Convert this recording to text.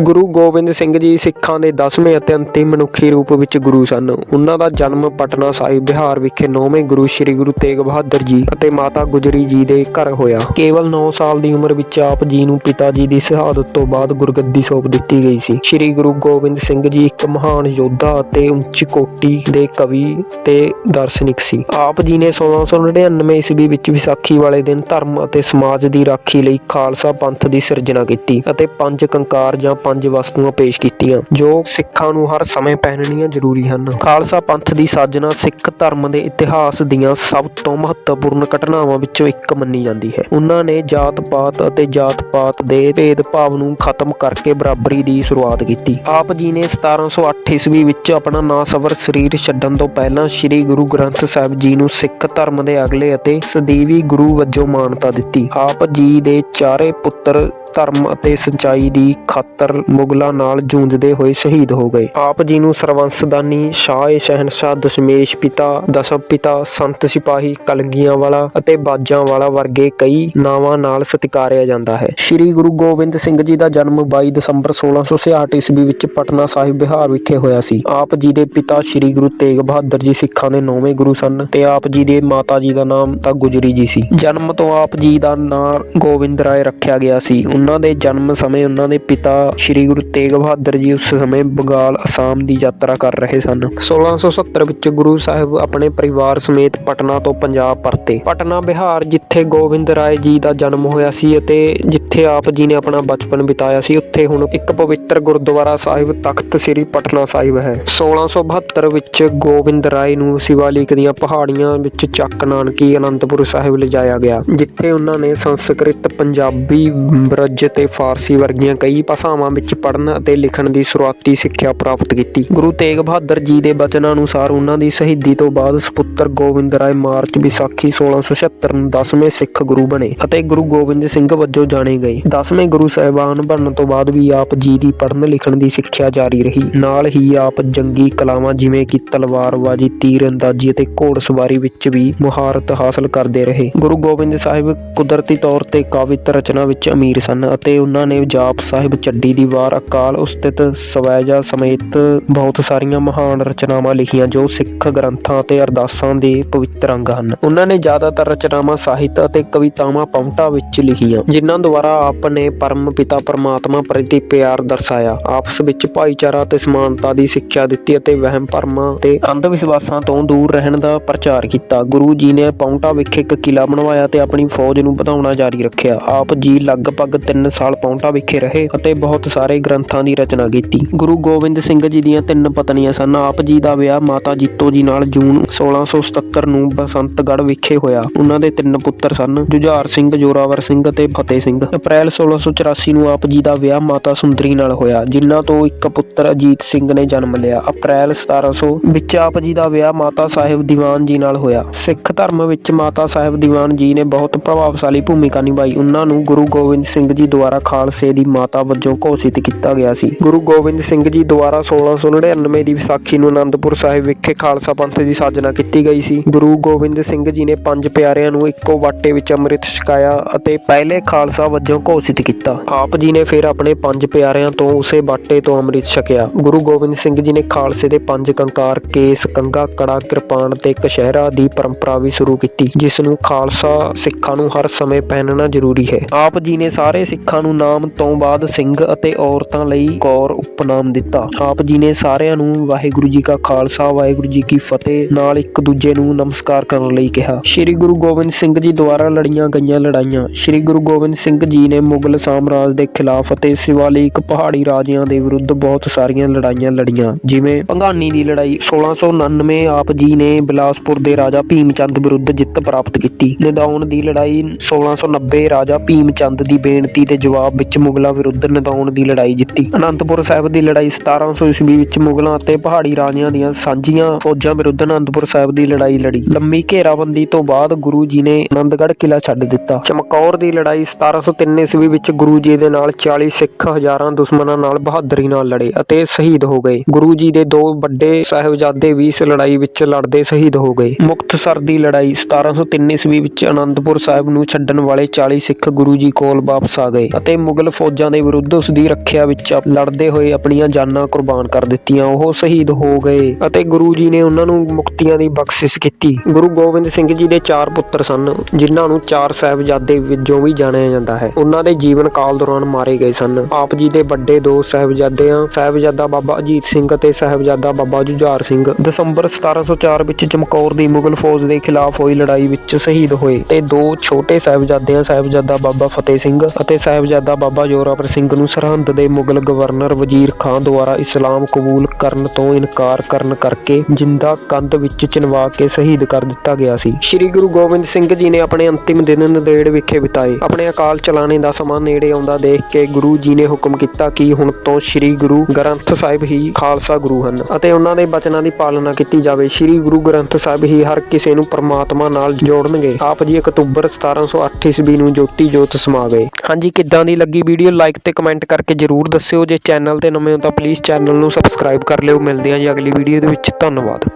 ਗੁਰੂ ਗੋਬਿੰਦ ਸਿੰਘ ਜੀ ਸਿੱਖਾਂ ਦੇ 10ਵੇਂ ਅਤੇ ਅੰਤਿਮ ਮਨੁੱਖੀ ਰੂਪ ਵਿੱਚ ਗੁਰੂ ਸਨ। ਉਹਨਾਂ ਦਾ ਜਨਮ ਪਟਨਾ ਸਾਹਿਬ, ਬਿਹਾਰ ਵਿਖੇ 9ਵੇਂ ਗੁਰੂ ਸ੍ਰੀ ਗੁਰੂ ਤੇਗ ਬਹਾਦਰ ਜੀ ਅਤੇ ਮਾਤਾ ਗੁਜਰੀ ਜੀ ਦੇ ਘਰ ਹੋਇਆ। ਕੇਵਲ 9 ਸਾਲ ਦੀ ਉਮਰ ਵਿੱਚ ਆਪ ਜੀ ਨੂੰ ਪਿਤਾ ਜੀ ਦੀ ਸ਼ਹਾਦਤ ਤੋਂ ਬਾਅਦ ਗੁਰਗੱਦੀ ਸੌਂਪ ਦਿੱਤੀ ਗਈ ਸੀ। ਸ੍ਰੀ ਗੁਰੂ ਗੋਬਿੰਦ ਸਿੰਘ ਜੀ ਇੱਕ ਮਹਾਨ ਯੋਧਾ ਅਤੇ ਉੱਚ ਕੋਟੀ ਦੇ ਕਵੀ ਤੇ ਦਾਰਸ਼ਨਿਕ ਸੀ। ਆਪ ਜੀ ਨੇ 1699 ਈਸਵੀ ਵਿੱਚ ਵਿਸਾਖੀ ਵਾਲੇ ਦਿਨ ਧਰਮ ਅਤੇ ਸਮਾਜ ਦੀ ਰਾਖੀ ਲਈ ਖਾਲਸਾ ਪੰਥ ਦੀ ਸਿਰਜਣਾ ਕੀਤੀ ਅਤੇ ਪੰਜ ਕੰਕਾਰ ਜਾਂ ਪੰਜ ਵਸਤੂਆਂ ਪੇਸ਼ ਕੀਤੀਆਂ, ਜੋ ਸਿੱਖਾਂ ਨੂੰ ਹਰ ਸਮੇਂ ਪਹਿਨਣੀਆਂ ਜ਼ਰੂਰੀ ਹਨ। ਖਾਲਸਾ ਪੰਥ ਦੀ ਸਾਜਨਾ ਸਿੱਖ ਧਰਮ ਦੇ ਇਤਿਹਾਸ ਦੀਆਂ ਸਭ ਤੋਂ ਮਹੱਤਵਪੂਰਨ ਘਟਨਾਵਾਂ ਵਿੱਚੋਂ ਇੱਕ ਮੰਨੀ ਜਾਂਦੀ ਹੈ। ਉਹਨਾਂ ਨੇ ਜਾਤ-ਪਾਤ ਅਤੇ ਜਾਤ-ਪਾਤ ਦੇ ਭੇਦਭਾਵ ਨੂੰ ਖਤਮ ਕਰਕੇ ਬਰਾਬਰੀ ਦੀ ਸ਼ੁਰੂਆਤ ਕੀਤੀ। ਆਪ ਜੀ ਨੇ 1708 ਈਸਵੀ ਵਿੱਚ ਆਪਣਾ ਨਾਂ ਸਵਰ ਸਰੀਰ ਛੱਡਣ ਤੋਂ ਪਹਿਲਾਂ ਸ੍ਰੀ ਗੁਰੂ ਗ੍ਰੰਥ ਸਾਹਿਬ ਜੀ ਨੂੰ ਸਿੱਖ ਧਰਮ ਦੇ ਅਗਲੇ ਅਤੇ ਸਦੀਵੀ ਗੁਰੂ ਵਜੋਂ ਮਾਨਤਾ ਦਿੱਤੀ। ਆਪ ਜੀ ਦੇ ਚਾਰੇ ਪੁੱਤਰ ਧਰਮ ਅਤੇ ਸੱਚਾਈ ਦੀ ਖਾਤਰ ਮੁਗਲਾਂ ਨਾਲ ਜੂਝਦੇ ਹੋਏ ਸ਼ਹੀਦ ਹੋ ਗਏ। ਆਪ ਜੀ ਨੂੰ ਸਰਵੰਸਦਾਨੀ ਸ਼ਾਹ ਸ਼ਹਿਨਸ਼ਾਹ, ਦਸ਼ਮੇਸ਼ ਪਿਤਾ, ਦਸਮ ਪਿਤਾ, ਸੰਤ ਸਿਪਾਹੀ ਕਲਗੀਆਂ ਵਾਲਾ ਅਤੇ ਬਾਜਾਂ ਵਾਲਾ ਵਰਗੇ ਕਈ ਨਾਵਾਂ ਨਾਲ ਸਤਿਕਾਰਿਆ ਜਾਂਦਾ ਹੈ। ਸ੍ਰੀ ਗੁਰੂ ਗੋਬਿੰਦ ਸਿੰਘ ਜੀ ਦਾ ਜਨਮ 22 ਦਸੰਬਰ 1666 ਈਸਵੀ ਵਿੱਚ ਪਟਨਾ ਸਾਹਿਬ ਬਿਹਾਰ ਵਿਖੇ ਹੋਇਆ ਸੀ। ਆਪ ਜੀ ਦੇ ਪਿਤਾ ਸ੍ਰੀ ਗੁਰੂ ਤੇਗ ਬਹਾਦਰ ਜੀ ਸਿੱਖਾਂ ਦੇ ਨੌਵੇਂ ਗੁਰੂ ਸਨ ਤੇ ਆਪ ਜੀ ਦੇ ਮਾਤਾ ਜੀ ਦਾ ਨਾਮ ਤਾਂ ਗੁਜਰੀ ਜੀ ਸੀ। ਜਨਮ ਤੋਂ ਆਪ ਜੀ ਦਾ ਨਾਂ ਗੋਬਿੰਦ ਰਾਏ ਰੱਖਿਆ ਗਿਆ ਸੀ। ਉਹਨਾਂ ਦੇ ਜਨਮ ਸਮੇਂ ਉਹਨਾਂ ਦੇ ਪਿਤਾ ਸ੍ਰੀ ਗੁਰੂ ਤੇਗ ਬਹਾਦਰ ਜੀ ਉਸ ਸਮੇਂ ਬੰਗਾਲ, ਅਸਾਮ ਦੀ ਯਾਤਰਾ ਕਰ ਰਹੇ ਸਨ। 1670 ਵਿੱਚ ਗੁਰੂ ਸਾਹਿਬ ਆਪਣੇ ਪਰਿਵਾਰ ਸਮੇਤ ਪਟਨਾ ਤੋਂ ਪੰਜਾਬ ਪਰਤੇ। ਪਟਨਾ, ਬਿਹਾਰ, ਜਿੱਥੇ ਗੋਬਿੰਦ ਰਾਏ ਜੀ ਦਾ ਜਨਮ ਹੋਇਆ ਸੀ ਅਤੇ ਜਿੱਥੇ ਆਪ ਜੀ ਨੇ ਆਪਣਾ ਬਚਪਨ ਬਿਤਾਇਆ ਸੀ, ਉੱਥੇ ਹੁਣ ਇੱਕ ਪਵਿੱਤਰ ਗੁਰਦੁਆਰਾ ਸਾਹਿਬ ਤਖਤ ਸ੍ਰੀ ਪਟਨਾ ਸਾਹਿਬ ਹੈ। 1672 ਵਿੱਚ ਗੋਬਿੰਦ ਰਾਏ ਨੂੰ ਸਿਵਾਲਿਕ ਦੀਆਂ ਪਹਾੜੀਆਂ ਵਿੱਚ ਚੱਕ ਨਾਨਕੀ ਅਨੰਦਪੁਰ ਸਾਹਿਬ ਲਿਜਾਇਆ ਗਿਆ, ਜਿੱਥੇ ਉਹਨਾਂ ਨੇ ਸੰਸਕ੍ਰਿਤ ਪੰਜਾਬੀ ਬ੍ਰਜ ਤੇ ਫਾਰਸੀ ਵਰਗੀਆਂ ਕਈ ਭਾਸ਼ਾਵਾਂ ਵਿੱਚ ਪੜ੍ਹਨ ਅਤੇ ਲਿਖਣ ਦੀ ਸ਼ੁਰੂਆਤੀ ਸਿੱਖਿਆ ਪ੍ਰਾਪਤ ਕੀਤੀ। ਗੁਰੂ ਤੇਗ ਬਹਾਦਰ ਜੀ ਦੇ ਬਚਨਾਂ ਅਨੁਸਾਰ ਉਹਨਾਂ ਦੀ ਸ਼ਹੀਦੀ ਤੋਂ ਬਾਅਦ ਸਪੁੱਤਰ ਗੋਬਿੰਦ ਰਾਏ ਮਾਰਚ ਵਿਸਾਖੀ 1676 ਨੂੰ 10ਵੇਂ ਸਿੱਖ ਗੁਰੂ ਬਣੇ ਅਤੇ ਗੁਰੂ ਗੋਬਿੰਦ ਸਿੰਘ ਵਜੋਂ ਜਾਣੇ ਗਏ। 10ਵੇਂ ਗੁਰੂ ਸਾਹਿਬਾਨ ਬਣਨ ਤੋਂ ਬਾਅਦ ਵੀ ਆਪ ਜੀ ਦੀ ਪੜ੍ਹਨ ਲਿਖਣ ਦੀ ਸਿੱਖਿਆ ਜਾਰੀ ਰਹੀ। ਨਾਲ ਹੀ ਆਪ ਜੰਗੀ ਕਲਾਵਾਂ ਜਿਵੇਂ ਕਿ ਤਲਵਾਰਬਾਜ਼ੀ ਤੀਰਅੰਦਾਜ਼ੀ ਅਤੇ ਘੋੜਸਵਾਰੀ ਵਿੱਚ ਵੀ ਮੁਹਾਰਤ ਹਾਸਲ ਕਰਦੇ ਰਹੇ। ਗੁਰੂ ਗੋਬਿੰਦ ਸਾਹਿਬ ਕੁਦਰਤੀ ਤੌਰ ਤੇ ਕਾਵਿਤ ਰਚਨਾ ਵਿੱਚ ਅਮੀਰ ਸਨ। ਅਤੇ ਉਹਨਾਂ ਨੇ ਜਾਪ ਸਾਹਿਬ ਚੱਡੀ ਦੀ ਵਾਰ ਅਕਾਲ ਉਸਤਿਤ ਸਵੈਜਾ ਸਮੇਤ ਬਹੁਤ ਸਾਰੀਆਂ ਮਹਾਨ ਰਚਨਾਵਾਂ ਲਿਖੀਆਂ, ਜੋ ਸਿੱਖ ਗ੍ਰੰਥਾਂ ਅਤੇ ਅਰਦਾਸਾਂ ਦੇ ਪਵਿੱਤਰ ਅੰਗ ਹਨ। ਉਹਨਾਂ ਨੇ ਜ਼ਿਆਦਾਤਰ ਰਚਨਾਵਾਂ ਸਾਹਿਤ ਅਤੇ ਕਵਿਤਾਵਾਂ ਪੌਂਟਾ ਵਿੱਚ ਲਿਖੀਆਂ, ਜਿਨ੍ਹਾਂ ਦੁਆਰਾ ਆਪ ਨੇ ਪਰਮ ਪਿਤਾ ਪਰਮਾਤਮਾ ਪ੍ਰਤੀ ਪਿਆਰ ਦਰਸਾਇਆ। ਆਪਸ ਵਿੱਚ ਭਾਈਚਾਰਾ ਅਤੇ ਸਮਾਨਤਾ ਦੀ ਸਿੱਖਿਆ ਦਿੱਤੀ ਅਤੇ ਵਹਿਮ ਭਰਮਾਂ ਤੇ ਅੰਧ ਵਿਸ਼ਵਾਸਾਂ ਤੋਂ ਦੂਰ ਰਹਿਣ ਦਾ ਪ੍ਰਚਾਰ ਕੀਤਾ। ਗੁਰੂ ਜੀ ਨੇ ਪੌਂਟਾ ਵਿਖੇ ਇੱਕ ਕਿਲਾ ਬਣਵਾਇਆ ਤੇ ਆਪਣੀ ਫੌਜ ਨੂੰ ਵਧਾਉਣਾ ਜਾਰੀ ਰੱਖਿਆ। ਆਪ ਜੀ ਲਗਭਗ 3 ਸਾਲ ਪੌਂਟਾ ਵਿਖੇ ਰਹੇ ਅਤੇ ਬਹੁਤ ਸਾਰੇ ਗ੍ਰੰਥਾਂ ਦੀ ਰਚਨਾ ਕੀਤੀ। ਗੁਰੂ ਗੋਬਿੰਦ ਸਿੰਘ ਜੀ ਦੀਆਂ ਤਿੰਨ ਪਤਨੀਆਂ ਸਨ। ਆਪ ਜੀ ਦਾ ਵਿਆਹ ਮਾਤਾ ਜੀਤੋ ਜੀ ਨਾਲ ਜੂਨ 1677 ਨੂੰ ਬਸੰਤਗੜ੍ਹ ਵਿਖੇ ਹੋਇਆ। ਉਹਨਾਂ ਦੇ ਤਿੰਨ ਪੁੱਤਰ ਸਨ, ਜੁਝਾਰ ਸਿੰਘ, ਜੋਰਾਵਰ ਸਿੰਘ ਅਤੇ ਫਤਿਹ ਸਿੰਘ। ਅਪ੍ਰੈਲ 1684 ਨੂੰ ਆਪ ਜੀ ਦਾ ਵਿਆਹ ਮਾਤਾ ਸੁੰਦਰੀ ਨਾਲ ਹੋਇਆ, ਜਿਨ੍ਹਾਂ ਤੋਂ ਇੱਕ ਪੁੱਤਰ ਅਜੀਤ ਸਿੰਘ ਨੇ ਜਨਮ ਲਿਆ। ਅਪ੍ਰੈਲ 1700 ਵਿੱਚ ਆਪ ਜੀ ਦਾ ਵਿਆਹ ਮਾਤਾ ਸਾਹਿਬ ਦੀਵਾਨ ਜੀ ਨਾਲ ਹੋਇਆ। ਸਿੱਖ ਧਰਮ ਵਿੱਚ ਮਾਤਾ ਸਾਹਿਬ ਦੀਵਾਨ ਜੀ ਨੇ ਬਹੁਤ ਪ੍ਰਭਾਵਸ਼ਾਲੀ ਭੂਮਿਕਾ ਨਿਭਾਈ। ਉਹਨਾਂ ਨੂੰ ਗੁਰੂ ਗੋਬਿੰਦ ਸਿੰਘ ਜੀ ਦੁਆਰਾ ਖਾਲਸੇ ਦੀ ਮਾਤਾ ਵਜੋਂ ਘੋਸ਼ਿਤ ਕੀਤਾ ਗਿਆ ਸੀ। ਗੁਰੂ ਗੋਬਿੰਦ ਸਿੰਘ ਜੀ ਦੁਆਰਾ 1699 ਦੀ ਵਿਸਾਖੀ ਨੂੰ ਆਨੰਦਪੁਰ ਸਾਹਿਬ ਵਿਖੇ ਖਾਲਸਾ ਪੰਥ ਦੀ ਸਾਜਨਾ ਕੀਤੀ ਗਈ ਸੀ। ਗੁਰੂ ਗੋਬਿੰਦ ਸਿੰਘ ਜੀ ਨੇ ਪੰਜ ਪਿਆਰਿਆਂ ਨੂੰ ਇੱਕੋ ਵਾਟੇ ਵਿੱਚ ਅੰਮ੍ਰਿਤ ਛਕਾਇਆ ਅਤੇ ਪਹਿਲੇ ਖਾਲਸਾ ਵਜੋਂ ਘੋਸ਼ਿਤ ਕੀਤਾ। ਆਪ ਜੀ ਨੇ ਫਿਰ ਆਪਣੇ ਪੰਜ ਪਿਆਰਿਆਂ ਤੋਂ ਉਸੇ ਬਾਟੇ ਤੋਂ ਅੰਮ੍ਰਿਤ ਛਕਿਆ। ਗੁਰੂ ਗੋਬਿੰਦ ਸਿੰਘ ਜੀ ਨੇ ਖਾਲਸੇ ਦੇ ਪੰਜ ਕੰਕਾਰ, ਕੇਸ ਕੰਗਾ ਕੜਾ, ਕਿਰਪਾਨ ਤੇ ਕਸ਼ਹਿਰਾ ਦੀ ਪਰੰਪਰਾ ਵੀ ਸ਼ੁਰੂ ਕੀਤੀ, ਜਿਸ ਨੂੰ ਖਾਲਸਾ ਸਿੱਖਾਂ ਨੂੰ ਹਰ ਸਮੇਂ ਪਹਿਨਣਾ ਜ਼ਰੂਰੀ ਹੈ। ਆਪ ਜੀ ਨੇ ਸਾਰੇ ਸਿੱਖਾਂ ਨੂੰ ਨਾਮ ਤੋਂ ਬਾਅਦ ਸਿੰਘ ਅਤੇ ਔਰਤਾਂ ਲਈ ਕੌਰ ਉਪਨਾਮ ਦਿੱਤਾ। ਆਪ ਜੀ ਨੇ ਸਾਰਿਆਂ ਨੂੰ ਵਾਹਿਗੁਰੂ ਜੀ ਕਾ ਖਾਲਸਾ, ਵਾਹਿਗੁਰੂ ਜੀ ਕੀ ਫਤਿਹ ਨਾਲ ਇੱਕ ਦੂਜੇ ਨੂੰ ਨਮਸਕਾਰ ਕਰਨ ਲਈ ਕਿਹਾ। ਸ੍ਰੀ ਗੁਰੂ ਗੋਬਿੰਦ ਸਿੰਘ ਜੀ ਦੁਆਰਾ ਲੜੀਆਂ ਗਈਆਂ ਲੜਾਈਆਂ। ਸ੍ਰੀ ਗੁਰੂ ਗੋਬਿੰਦ ਸਿੰਘ ਜੀ ਨੇ ਮੁਗਲ ਸਾਮਰਾਜ ਦੇ ਖਿਲਾਫ ਅਤੇ ਸਿਵਾਲਿਕ ਪਹਾੜੀ ਰਾਜਿਆਂ ਦੇ ਵਿਰੁੱਧ ਬਹੁਤ ਸਾਰੀਆਂ ਲੜਾਈਆਂ ਲੜੀਆਂ, ਜਿਵੇਂ ਭੰਗਾਨੀ ਦੀ ਲੜਾਈ 1699 ਆਪ ਜੀ ਨੇ ਬਿਲਾਸਪੁਰ ਦੇ ਰਾਜਾ ਭੀਮ ਚੰਦ ਵਿਰੁੱਧ ਜਿੱਤ ਪ੍ਰਾਪਤ ਕੀਤੀ। ਨਿਦਾਉਣ ਦੀ ਲੜਾਈ 1690 ਰਾਜਾ ਭੀਮ ਚੰਦ ਦੀ ਬੇਨਤੀ ਦੇ ਜਵਾਬ ਵਿੱਚ ਮੁਗਲਾਂ ਵਿਰੁੱਧ ਨਿਦਾਉਣ ਦੀ ਲੜਾਈ ਜਿੱਤੀ। ਅਨੰਦਪੁਰ ਸਾਹਿਬ ਦੀ ਲੜਾਈ 1700 ਈਸਵੀ ਵਿੱਚ ਮੁਗਲਾਂ ਅਤੇ ਪਹਾੜੀ ਰਾਜਿਆਂ ਦੀਆਂ ਸਾਂਝੀਆਂ ਫੌਜਾਂ ਵਿਰੁੱਧ ਅਨੰਦਪੁਰ ਸਾਹਿਬ ਦੀ ਲੜਾਈ ਲੜੀ। ਲੰਮੀ ਘੇਰਾਬੰਦੀ ਤੋਂ ਬਾਅਦ ਗੁਰੂ ਜੀ ਨੇ ਆਨੰਦਗੜ੍ਹ ਕਿਲਾ ਛੱਡ ਦਿੱਤਾ। ਚਮਕੌਰ ਦੀ ਲੜਾਈ 1703 ਈਸਵੀ ਵਿੱਚ ਗੁਰੂ ਜੀ ਦੇ ਨਾਲ 40 ਸਿੱਖ ਹਜ਼ਾਰਾਂ ਦੁਸ਼ਮਣਾਂ ਨਾਲ ਬਹਾਦਰੀ ਨਾਲ ਲੜੇ ਅਤੇ ਸ਼ਹੀਦ ਹੋ ਗਏ। ਗੁਰੂ ਜੀ ਦੇ ਦੋ ਵੱਡੇ ਸਾਹਿਬਜ਼ਾਦੇ ਵੀ ਇਸ ਲੜਾਈ ਵਿੱਚ ਲੜਦੇ ਸ਼ਹੀਦ ਹੋ ਗਏ। ਮੁਕਤਸਰ ਦੀ ਲੜਾਈ 1703 ਈਸਵੀ ਵਿੱਚ ਅਨੰਦਪੁਰ ਸਾਹਿਬ ਨੂੰ ਛੱਡਣ ਵਾਲੇ 40 ਸਿੱਖ ਗੁਰੂ ਜੀ ਕੋਲ ਵਾਪਸ ਆ ਆ ਗਏ ਅਤੇ ਮੁਗਲ ਫੌਜਾਂ ਦੇ ਵਿਰੁੱਧ ਉਸ ਦੀ ਰੱਖਿਆ ਵਿੱਚ ਲੜਦੇ ਹੋਏ ਆਪਣੀਆਂ ਜਾਨਾਂ ਕੁਰਬਾਨ ਕਰ ਦਿੱਤੀਆਂ। ਉਹ ਸ਼ਹੀਦ ਹੋ ਗਏ ਅਤੇ ਗੁਰੂ ਜੀ ਨੇ ਉਹਨਾਂ ਨੂੰ ਮੁਕਤੀਆਂ ਦੀ ਬਖਸ਼ਿਸ਼ ਕੀਤੀ। ਗੁਰੂ ਗੋਬਿੰਦ ਸਿੰਘ ਜੀ ਦੇ ਚਾਰ ਪੁੱਤਰ ਸਨ, ਜਿਨ੍ਹਾਂ ਨੂੰ ਚਾਰ ਸਾਹਿਬਜ਼ਾਦੇ ਵਜੋਂ ਵੀ ਜਾਣਿਆ ਜਾਂਦਾ ਹੈ। ਉਹਨਾਂ ਦੇ ਜੀਵਨ ਕਾਲ ਦੌਰਾਨ ਮਾਰੇ ਗਏ ਸਨ। ਆਪ ਜੀ ਦੇ ਵੱਡੇ ਦੋ ਸਾਹਿਬਜ਼ਾਦਿਆਂ, ਸਾਹਿਬਜ਼ਾਦਾ ਬਾਬਾ ਅਜੀਤ ਸਿੰਘ ਅਤੇ ਸਾਹਿਬਜ਼ਾਦਾ ਬਾਬਾ ਜੁਝਾਰ ਸਿੰਘ, ਦਸੰਬਰ 1704 ਵਿੱਚ ਚਮਕੌਰ ਦੀ ਮੁਗਲ ਫੌਜ ਦੇ ਖਿਲਾਫ ਹੋਈ ਲੜਾਈ ਵਿੱਚ ਸ਼ਹੀਦ ਹੋਏ ਤੇ ਦੋ ਛੋਟੇ ਸਾਹਿਬਜ਼ਾਦਿਆਂ, ਸਾਹਿਬਜ਼ਾਦਾ ਬਾਬਾ ਫਤਿਹ ਸਿੰਘ ਅਤੇ ਸਾਹਿਬਜ਼ਾਦਾ ਬਾਬਾ ਜੋਰਾਵਰ ਸਿੰਘ ਨੂੰ ਸਰਹੰਦ ਦੇ ਮੁਗਲ ਗਵਰਨਰ ਵਜ਼ੀਰ ਖਾਨ ਦੁਆਰਾ ਇਸਲਾਮ ਕਬੂਲ ਕਰਨ ਤੋਂ ਇਨਕਾਰ ਕਰਨ ਕਰਕੇ ਜਿੰਦਾ ਕੰਧ ਵਿੱਚ ਚਿਣਵਾ ਕੇ ਸ਼ਹੀਦ ਕਰ ਦਿੱਤਾ ਗਿਆ ਸੀ। ਸ੍ਰੀ ਗੁਰੂ ਗੋਬਿੰਦ ਸਿੰਘ ਜੀ ਨੇ ਆਪਣੇ ਅੰਤਿਮ ਦਿਨ ਨੰਦੇੜ ਵਿਖੇ ਬਿਤਾਏ। ਆਪਣੇ ਅਕਾਲ ਚਲਾਣੇ ਦਾ ਸਮਾਂ ਨੇੜੇ ਆਉਂਦਾ ਦੇਖ ਕੇ ਗੁਰੂ ਜੀ ਨੇ ਹੁਕਮ ਕੀਤਾ ਕਿ ਹੁਣ ਤੋਂ ਸ੍ਰੀ ਗੁਰੂ ਗ੍ਰੰਥ ਸਾਹਿਬ ਹੀ ਖਾਲਸਾ ਗੁਰੂ ਹਨ ਅਤੇ ਉਹਨਾਂ ਦੇ ਬਚਨਾਂ ਦੀ ਪਾਲਣਾ ਕੀਤੀ ਜਾਵੇ। ਸ੍ਰੀ ਗੁਰੂ ਗ੍ਰੰਥ ਸਾਹਿਬ ਹੀ ਹਰ ਕਿਸੇ ਨੂੰ ਪਰਮਾਤਮਾ ਨਾਲ ਜੋੜਨਗੇ। ਆਪ ਜੀ ਅਕਤੂਬਰ 1708 ਈਸਵੀ ਨੂੰ ਜੋਤੀ ਜੋਤ ਸਮਾ ਗਏ ਹਾਂਜੀ ਕਿੱਦਾਂ ਦੀ ਲੱਗੀ ਵੀਡੀਓ ਲਾਈਕ ਤੇ ਕਮੈਂਟ ਕਰਕੇ ਜਰੂਰ ਦੱਸਿਓ। ਜੇ ਚੈਨਲ ਤੇ ਨਵੇਂ ਹੋ ਤਾਂ ਪਲੀਜ਼ ਚੈਨਲ ਨੂੰ ਸਬਸਕ੍ਰਾਈਬ ਕਰ ਲਿਓ। ਮਿਲਦੇ ਹਾਂ ਜੀ ਅਗਲੀ ਵੀਡੀਓ ਦੇ ਵਿੱਚ। ਧੰਨਵਾਦ।